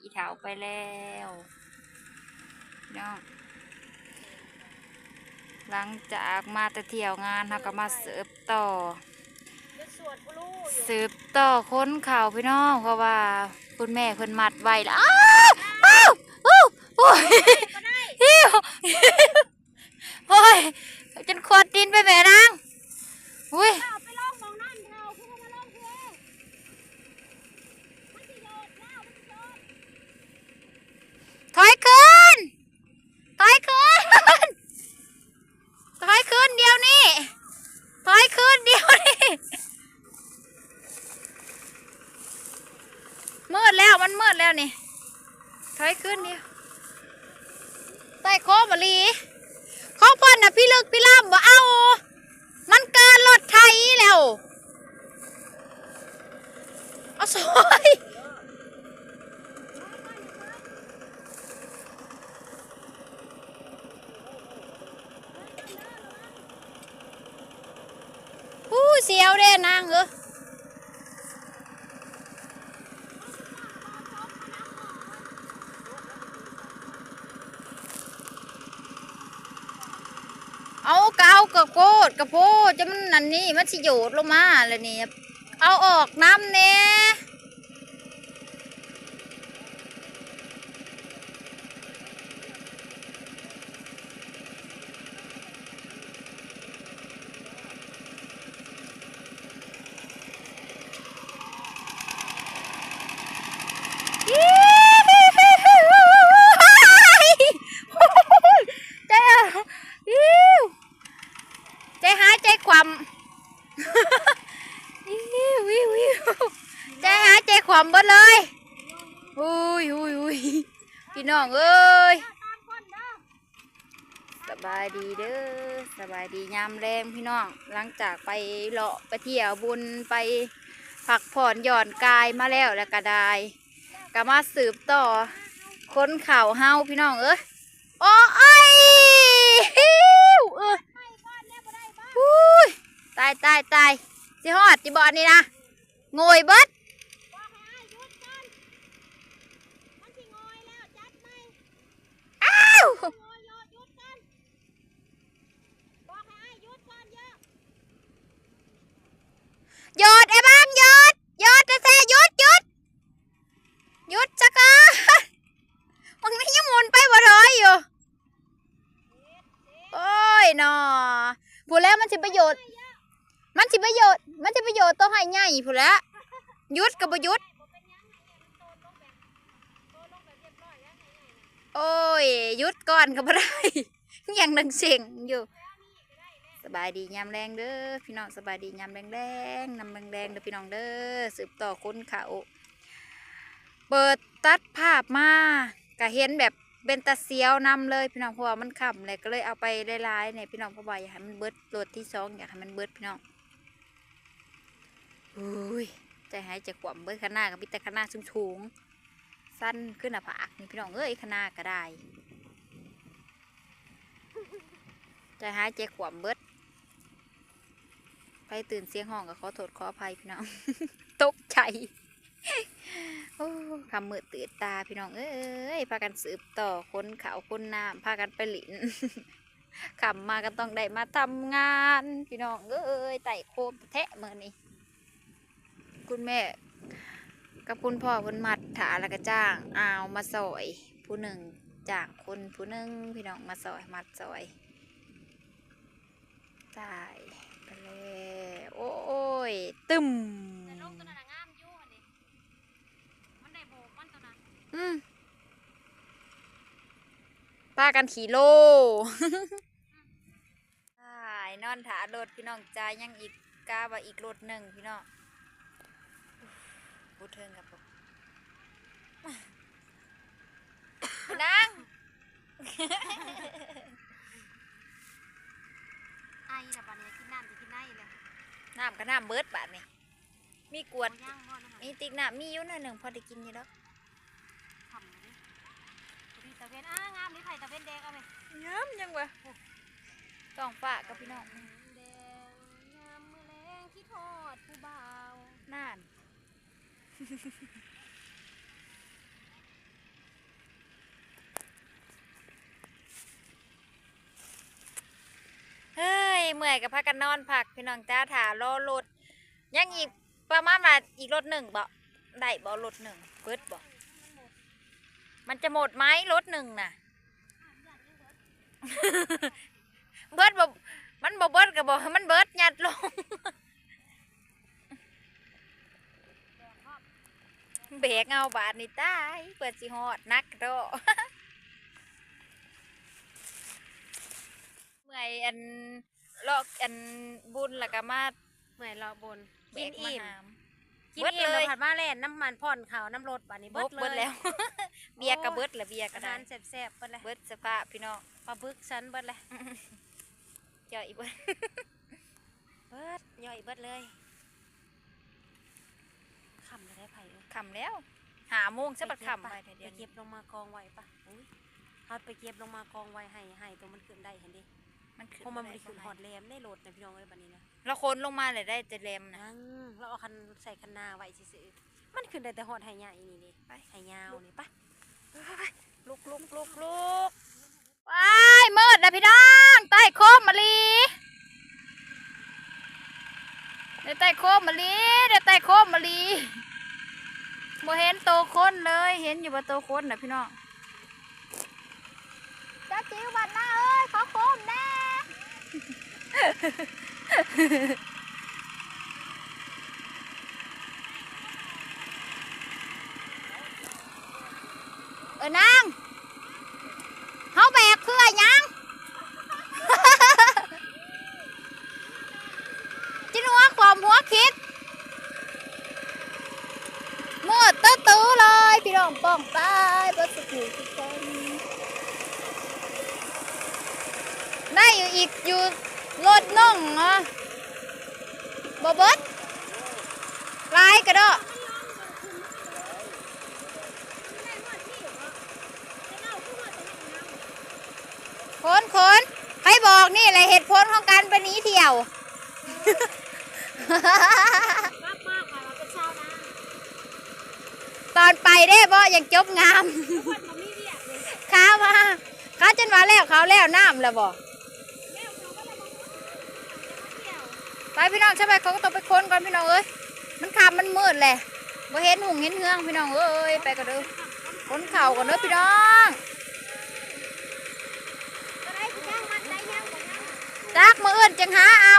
อีเถาไปแล้วพี่น้องหลังจากมาแต่เที่ยวงานเราก็มาเสิร์ฟต่อจะสวดบ่รู้อยู่สืบต่อค้นข่าวพี่น้องเพราะว่าคุณแม่เพิ่นมัดไว้แล้วอ้าวอ้าวอู้โอ้ยหิวโอ้ยจนขวดดินไปแม่นางอุ้ย เอาไปลองมองนั่นเท่าคือมาลองเพื่อมันสิโยดแล้วมันสิโยด ถอยคืนถอยคืนถอยคืนเดียวนี่ถอยคืนเดียวนี่มืด แล้วนี่ถอยคืนเดียวใต้โค้งบลีขอพ่นน่ะพี่ลึกพี่ล่ำบ่เอา มันเกินรถไทยแล้วเอาสวยอู้เสียวเด้นางเออเอากาวกระโกดกระโพดจะมัันนี่มันสิโยดลงมาแลยนี่เอาออกน้ำเน่ใจเอาอิ๊วใจหายใจความ วิววิววิวใจหายใจขวามเบิดเลยอุ้ยอุ้ยอุ้ยพี่น้องเอ้ย ตามคนเด้อ สบายดีเด้อสบายดียามแรงพี่น้อง ห ลังจากไปเลาะไปเที่ยวบุญไปพักผ่อนหย่อนกายมาแล้วแล้วก็ได้ก็มาสืบต่อคนข่าวเฮาพี่น้องเอ้ยโอ้ยฮิวเอ้ยไปก่อนแล้วบ่ได้บ้าอุ้ยตายตายตายสิฮอดจิบอดนี่นะโงยเบิดบอกให้อ้ายหยุดก่อนมันสิงอยแล้วจัดไหม อ้าว งอยโยดหยุดก่อนบอกให้อ้ายหยุดก่อนเยอะ หยุดไอ้บ้างหยุดหยุดแต่แท้หยุดหยุดหยุดจักรมึงนี่ยังหมุนไปบ่ร้อยอยู่ โอ้ยนอพูดแล้วมันสิประโยชน์ มันสิประโยชน์ มันสิประโยชน์ต้องให้ใหญ่พูดแล้วหยุดกับบ่หยุดโอ้ยหยุดก่อนก็บ่ได้ยังดังเสียงอยู่ บายดียามแรงเด้อพี่น้องสบายดียามแรงแรงนำแรงแรงเด้อพี่น้องเด้อสืบต่อคนเขาเปิดตัดภาพมาก็เห็นแบบเป็นตาเสียวนำเลยพี่น้องเพราะว่ามันขำเลยก็เลยเอาไปหลายๆเนี่ยพี่น้องเพราะว่าอยากให้มันเบิดโหลดที่สองอยากให้มันเบิดพี่น้องอุ้ยใจหายใจขวมเบิดขางหนากับพิแต่ขางหนาสูงๆสั้นขึ้นหน้าผากนี่พี่น้องเอ้ยขางหนาก็ได้ใจหายใจขวมเบิด ไปตื่นเสียงห้องก็ขอโทษขออภัยพี่น้อง ตกใจคำมืดตื่นตาพี่น้อง เอ้ย พากันสืบต่อคนเขาคนน้ำพากันไปหลินขำมาก็ต้องได้มาทำงาน พี่น้อง เอ้ยไต่โคมแทะเมื่อนี้ คุณแม่ กับคุณพ่อคุณมัดถาแล้วก็จ้างเอามาซอย ผู้หนึ่งจ้างคนผู้หนึ่งพี่น้องมาซอยมัดซอยตาย โอ้ย ตึมแต่ลงตัวนั้นน่ะงามอยู่หั่นนี่มันได้โบกมันตัวนั้นอืมพากันขี่โลตายนอนถารถพี่น้องจ่ายยังอีกกาว่าอีกรถหนึ่งพี่น้องพูดเทิงกับผมนั่งไอ้น่ะบัด น้ำก็น้ำเบิดบาทนี่มีกวดบ่ย่างบ่นะคะมีติ๊กน้ำมีอยู่หน่อยหนึ่งพอได้กินอยู่แล้วทำเลยดิตะเวนอ้างามนี่ไผ่ตะเวนแดงเอาไหมย้ำยังวะต้องฝากกับพี่น้องแดงยามมื้อแลงที่ทอดผู้บ่าว น่าน เมื่อยกับพากันนอนพักพี่น้องจ้าถารอรถยังอีกประมาณว่าอีกรถหนึ่งบ่ได้บ่รถหนึ่งเบิดบ่มันจะหมดไหมรถหนึ่งน่ะเบิดบ่มันบ่เบิดก็บอกให้มันเบิดยัดลงเบรกเอาบาทนี่ตายเปิดสิฮอดนักโดเมื่อยอัน ลอกอันบุญแล้วก็มาเมื่อยรอบนแบกินกมาอิ่มหามกินเบิดอิ่มเลยแล้วผัดมาแล่นน้ำมันผ่อนเขาน้ำรถบัดนี้เบิเบิดดเบิดเลยแล้ว เบียร์ก็เบิดแล้วเบียร์ก็อาได้หารแซ่บๆเบิดเลยเบิดสภาพพี่น้องปลาบึกฉันเบิดเลยเจ้าอีเบิดเบิดย่อยเบิดเลยคำจะได้ไผ่เอ้ยคำแล้ว หาโมงซะบัดคำไปไปเดี๋ยวเก็เดี๋ยวบลงมากองไว้ปะอุ้ยเอาไปเก็บลงมากองไว้ให้ให้ตัวมันขึ้นได้เห็นดิ มันขึ้นเพราะมันบ่ไม่ได้ได้ขึ้นหอดแรมได้โหลดนะพี่น้องเอ้ยบัดนี้นะเราคนลงมาเลยได้แต่แรมนะ นั่งเราเอาคันใส่คันนาไว้ซื่อๆมันขึ้นได้แต่หอดไหใหญ่นี่นี่ไป ไหยาวนี่ปะลุกลุกลุกลุกไปมืดนะพี่น้องใต้โคมมะลีเดี๋ยวใต้โคมมะลีเดี๋ยวใต้โคมมะลีบ่เห็นโตวคนเลยเห็นอยู่ว่าโตวคนนะพี่น้องจ้าจิ๋วบัดหน้าเอ้ยขอโคมแน่ เออนางเฮาแบกเพื่อหยัง จินหัวความหัวคิดมืดตื้อตื้อเลย พี่น้องป้องตายเบิดสุขุทุกคน ได้อยู่อีกอยู่รถน้องเหรอบ่เบิดลายกระโดดคนคนใครบอกนี่แหละเหตุผลของการไปหนีเที่ยวมากมากค่ะเราเป็นชาวนาตอนไปได้บ่ยังจบงามคนมันมีเรียกเลยข้ามาข้าจนว่าแล้วเขาแล้วน้ำแล้วบ่ แม่เขาก็เลยบอกว่าเที่ยว ไปพี่น้องใช่ไหมเขาก็ต้องไปค้นก่อนพี่น้องเอ้ยมันคำมันมืดแหละบ่เห็นหุ่งเห็นเฮืองพี่น้องเอ้ยไปกันเด้อค้นเข่าก่อนเด้อพี่น้องก็ได้ที่ย่างมันได้ย่างกันย่างจักมืออื่นจังหาเอา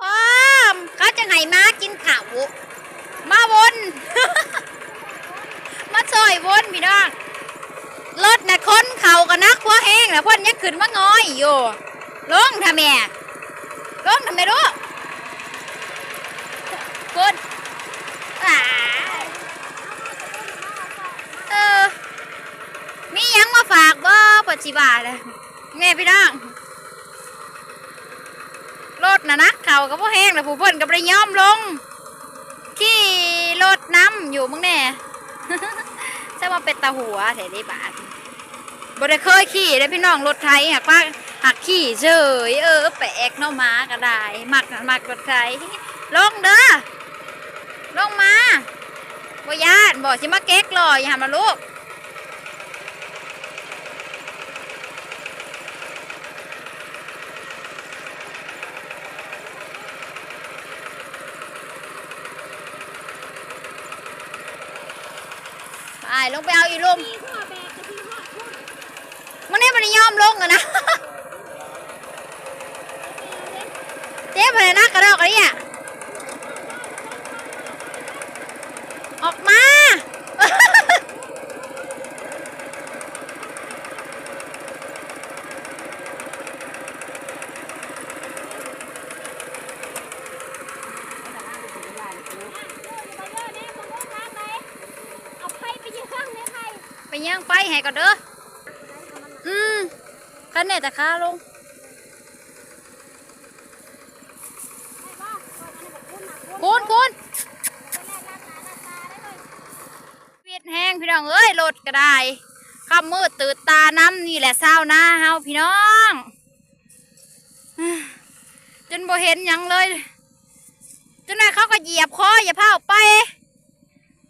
พร้อมเขาจะให้มากินข้าวมาวนมาซอยวนพี่น้องรถน่ะค้นเข่ากันนักพวแห้งแล้วพ่นยังขึ้นมางอยอยู่ลงทำแม่ ลงทำไมรู้คุณอ่าเออ มียังมาฝากบ่ปัจจิบาเลยแม่พี่น้องรถน่ะนักเข่ากับพวแห้งแล้วผู้เพิ่นกับได้ยอมลง ขี่รถน้ำอยู่มึงแน่ใช่ว่าเป็นตาหัวแถวนี้บาทบ่ได้เคยขี่เลยพี่น้องรถไทยหักว่า หักขี่เฉยเออแปลกเนาะหมาก็ได้มักมักรถไทยลงเด้อลงมาบ่ยานบ่สิมาเก๊กหล่ออย่าหามาลูกไปลงไปเอาอีลมมีหัวแบกกับพี่หัวพุ่นมันนี่มันยอมลงอะนะ เจ๊ไปนักกระดอกอะไรอะออกมาเอาไผ่ไปยืนข้างเนี่ยไผ่ไปย่างไปให้ก่อนเด้อ อืมคันเนี่ยแต่ขาลง คุณคุณเวียดแห้งพี่ น้องเอ้ยรถก็ได้ข้ามืดตื่นตาน้ำนี่แหละเศร้าหน้าเฮาพี่น้องจนบ่เห็นยังเลยจนนายเขาก็เหยียบคออย่าพาออกไป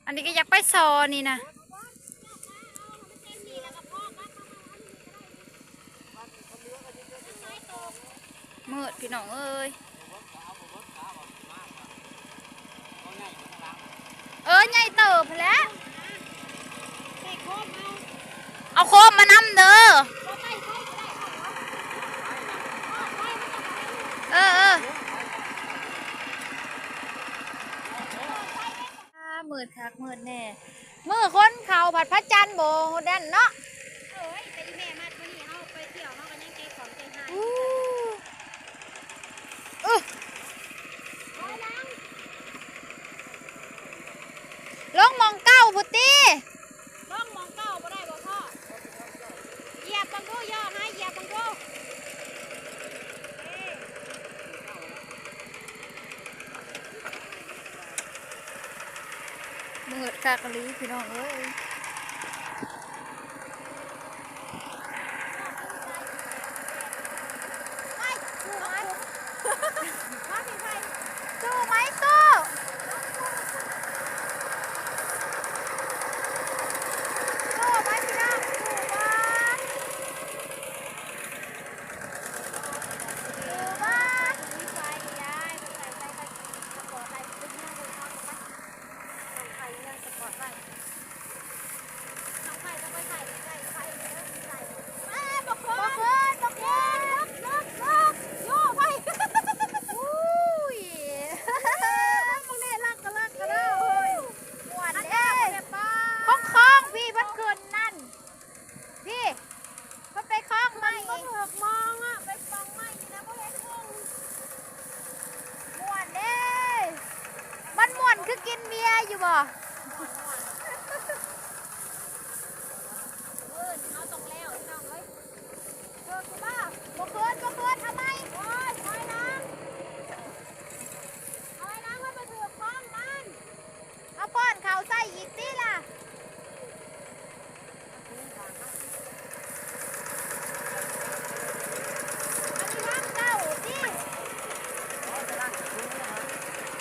อันนี้ก็อยากไปซอนี่นะมืดพี่น้องเอ้ย ย่อให้เหยียบบังดูเอ้ย มืดคักอีหลีพี่น้องเอ้ บียร์อยู่บ่ เออเอาตรงแล้วน้องเอ้ยเออคือบ้า บ่เกินบ่เกินทำไม โอ้ยถอยหลังถอยหลังมันมาเถือกคล้องมัน เอาป้อนเขาวใส่อีกสิล่ะ อันนี้น้ำเก่าสิ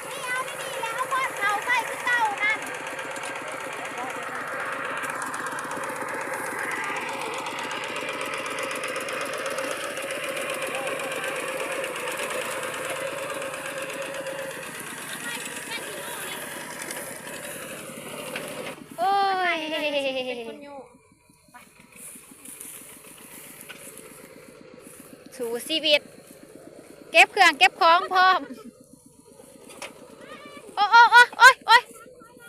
นี่เอาที่นี่แล้วเอาป้อนเขาวใส่คือเก่านั่น โอ้ย เป็นคนโย สู่ ชีวิต เก็บเครื่องเก็บของพร้อม โอ้โอ้โอ้โอ้ยโอ้ย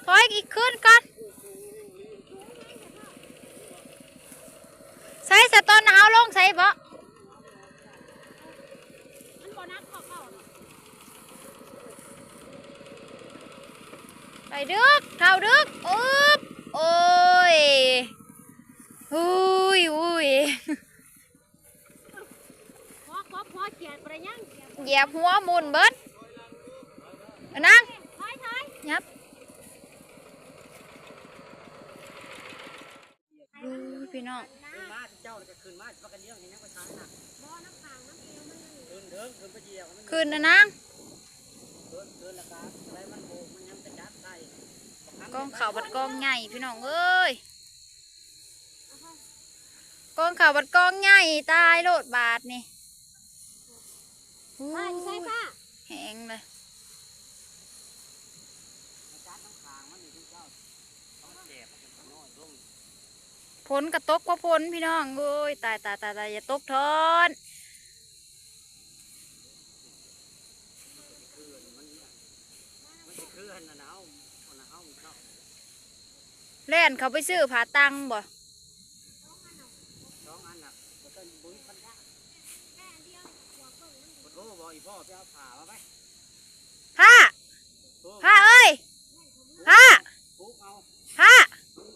ถอยอีกขึ้นก่อนใส่สะตอนเอาลงใส่บ่มันบ่นักเข้าเข้าเนาะไปดึกเท่าดึกอึ๊บโอ้ยอุ้ยอุ้ย พอพอพอเขียนไปยังเขียนเหยียบหัวหมุนเบิดเอานั่งถอยถอยยับดูพี่น้องนะขึ้นมาเจ้าจะขึ้นมาพักกันเลี้ยงอย่างนี้ก็ช้านะบ่น้ำขางน้ำเอวมันอยู่เดินเดินขึ้นไปเหยียบมันคืนนะนางเดินเดินละกันอะไรมันโบกมันยังกระจับใส่กองข่าวบัดกองใหญ่พี่น้องเอ้ยกองข่าวบัดกองใหญ่ตายโลดบาทนี่ อู้ใช่ใช่ยป้าแหงเลยกระจับน้ำค้างมันอยู่ที่เจ้าต้องแจกมันจะน้อยลงผลกระตกว่าผลพี่น้องเอ้ยตายตายตายตายอย่าตกทอนคืนมันมันจะคืนนะหนาวมันหนาวมันเข้าแล่นเขาไปซื้อผาตังบ่ สองอันน่ะก็ต้องบุ้ยพันยาขอโทษบอกอี พ่อไปเอาผ่ามาไหมผ้าผ้าเอ้ยผ้าปุ๊กเอาผ้า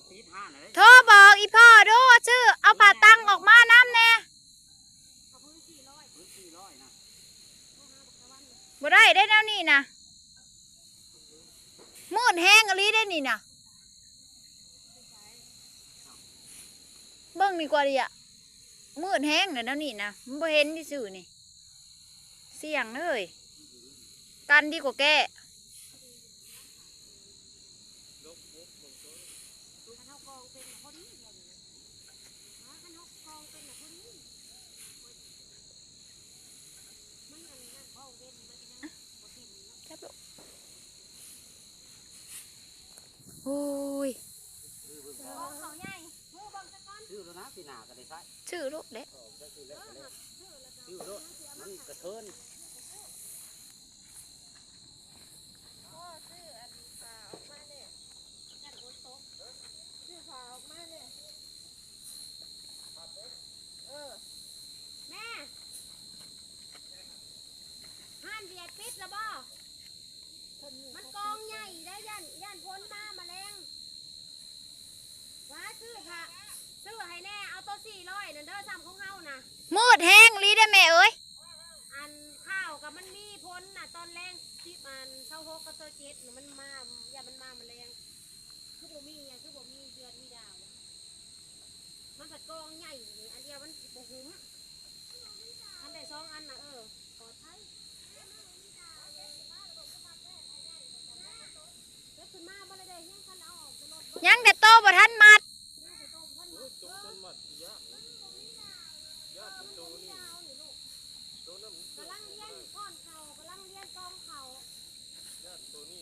ปีดห้าโทรบอกอีพ่อดูชื่อ เอาผาตังออกมาน้ำแน่พื้นสี่ร้อยนะบ่ได้ได้แนวนี้นะมืดแห้งอะไรได้นี่นะเบิ่งดีกว่าดิอะมืดแห้งเลยแนวนี้นะมันบ่เห็นที่สื่อนี่ เสียงเลยกันดีกว่าแก้คันเฮากองเป็นคนนะคันเฮากองเป็นน่ะพอดีมัน ของเขาใหญ่หูเบังซะก่อน ชื่อแล้วนะพี่นาก็ได้ใช้ ชื่อลูกเด็ก เออได้ชื่อแล้วก็ได้ชื่อรถมันกระเทิน โอ้ซื้ออันฝาออกมาเนี่ยยันบนโต๊ะซื้อฝาออกมาเนี่ยเออแม่ห้านเบียดปิดแล้วบ่ มันกองใหญ่ได้ยันยันพ้นมาแมาแรงว้าซื้อค่ะซื้อให้แน่เอาตัวสี่ร้อยนั่นเด้อซ้ำของเฮานะมืดแห้งลีได้แม่เอ้ยอันข้าวกับมันมีพ้นน่ะตอนแรงที่มันเท่าหกกับเท่าเจ็ดน่ะมันมาอย่ามันมาแมลงคือบ่มีอะคือบ่มีเดือนมีดาวอะมันผัดกองใหญ่นี่อันเดียวมันบ่หุ้ม ยังเขา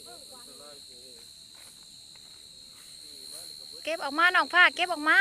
เออหวานเก็บออกมาน้องผ้าเก็บออกมา